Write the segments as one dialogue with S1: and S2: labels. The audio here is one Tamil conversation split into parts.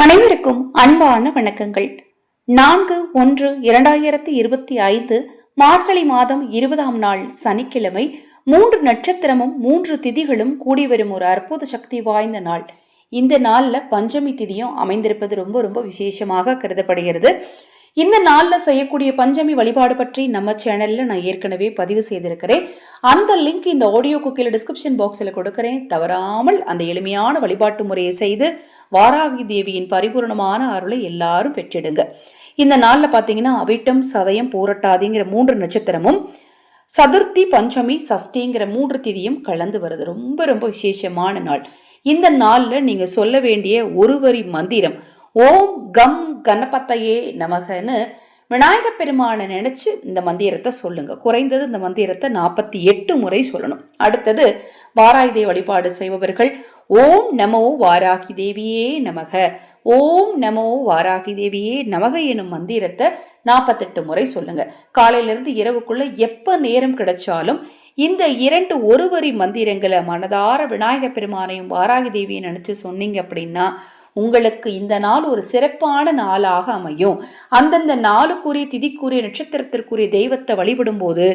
S1: அனைவருக்கும் அன்பான வணக்கங்கள். நான்கு ஒன்று இரண்டாயிரத்தி இருபத்தி ஐந்து மார்கழி மாதம் இருபதாம் நாள் சனிக்கிழமை மூன்று நட்சத்திரமும் மூன்று திதிகளும் கூடி வரும் ஒரு அற்புத சக்தி வாய்ந்த நாள். இந்த நாளில் பஞ்சமி திதியும் அமைந்திருப்பது ரொம்ப ரொம்ப விசேஷமாக கருதப்படுகிறது. இந்த நாளில் செய்யக்கூடிய பஞ்சமி வழிபாடு பற்றி நம்ம சேனலில் நான் ஏற்கனவே பதிவு செய்திருக்கிறேன். அந்த லிங்க் இந்த ஆடியோ குக்கில் டிஸ்கிரிப்ஷன் பாக்ஸில் கொடுக்கிறேன். தவறாமல் அந்த எளிமையான வழிபாட்டு முறையை செய்து வாராகி தேவியின் பரிபூர்ணமான அருளை எல்லாரும் பெற்றிடுங்க. இந்த நாளில் பார்த்தீங்கன்னா அவிட்டம் சதயம் பூரட்டாதிங்கிற மூன்று நட்சத்திரமும் சதுர்த்தி பஞ்சமி சஷ்டிங்கிற மூன்று திதியும் கலந்து வருது. ரொம்ப ரொம்ப விசேஷமான நாள். இந்த நாளில் நீங்கள் சொல்ல வேண்டிய ஒரு வரி மந்திரம் ஓம் கம் கணபத்தையே நமகன்னு விநாயக பெருமானை நினச்சி இந்த மந்திரத்தை சொல்லுங்கள் குறைந்தது இந்த மந்திரத்தை நாற்பத்தி எட்டு முறை சொல்லணும். அடுத்தது வாராயுதை வழிபாடு செய்பவர்கள் ஓம் நமோ வாராகி தேவியே நமக. ஓம் நமோ வாராகி தேவியே நமக எனும் மந்திரத்தை நாற்பத்தெட்டு முறை சொல்லுங்க. காலையிலிருந்து இரவுக்குள்ள எப்போ நேரம் கிடைச்சாலும் இந்த இரண்டு ஒரு வரி மந்திரங்களை மனதார விநாயக பெருமானையும் வாராகி தேவியை நினச்சி சொன்னீங்க அப்படின்னா உங்களுக்கு இந்த நாள் ஒரு சிறப்பான நாளாக அமையும். அந்தந்த நாளுக்குரிய திதிக்குரிய நட்சத்திரத்திற்குரிய தெய்வத்தை வழிபடும் போது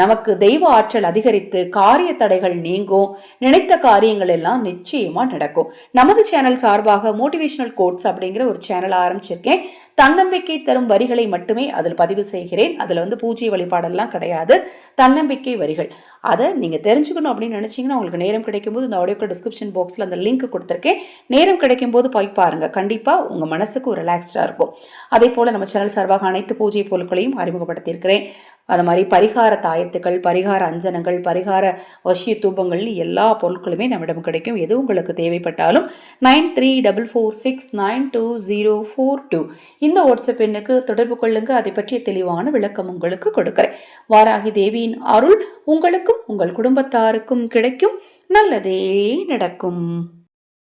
S1: நமக்கு தெய்வ ஆற்றல் அதிகரித்து காரிய தடைகள் நீங்கும். நினைத்த காரியங்கள் எல்லாம் நிச்சயமா நடக்கும். நமது சேனல் சார்பாக மோட்டிவேஷனல் கோட்ஸ் அப்படிங்கிற ஒரு சேனல் ஆரம்பிச்சிருக்கேன். தன்னம்பிக்கை தரும் வரிகளை மட்டுமே அதில் பதிவு செய்கிறேன். அதில் வந்து பூஜை வழிபாடெல்லாம் கிடையாது. தன்னம்பிக்கை வரிகள். அதை நீங்கள் தெரிஞ்சுக்கணும் அப்படின்னு நினச்சிங்கன்னா உங்களுக்கு நேரம் கிடைக்கும்போது இந்த ஆடியோக்கு டிஸ்கிரிப்ஷன் பாக்ஸில் அந்த லிங்க் கொடுத்துருக்கேன். நேரம் கிடைக்கும்போது போய் பாருங்கள் கண்டிப்பாக உங்கள் மனசுக்கு ஒரு ரிலாக்ஸ்டாக இருக்கும். அதே போல் நம்ம சேனல் சார்பாக அனைத்து பூஜை பொருட்களையும் அறிமுகப்படுத்தியிருக்கிறேன். அது மாதிரி பரிகார தாயத்துக்கள் பரிகார அஞ்சனங்கள் பரிகார வசிய தூபங்கள் எல்லா பொருட்களுமே நம்மிடம் கிடைக்கும். எது உங்களுக்கு தேவைப்பட்டாலும் nine three double four six nine two zero four two இந்த வாட்ஸ்அப் எண்ணுக்கு தொடர்பு கொள்ளுங்க. அதை பற்றிய தெளிவான விளக்கம் உங்களுக்கு கொடுக்குறேன். வாராகி தேவியின் அருள் உங்களுக்கும் உங்கள் குடும்பத்தாருக்கும் கிடைக்கும். நல்லதே நடக்கும்.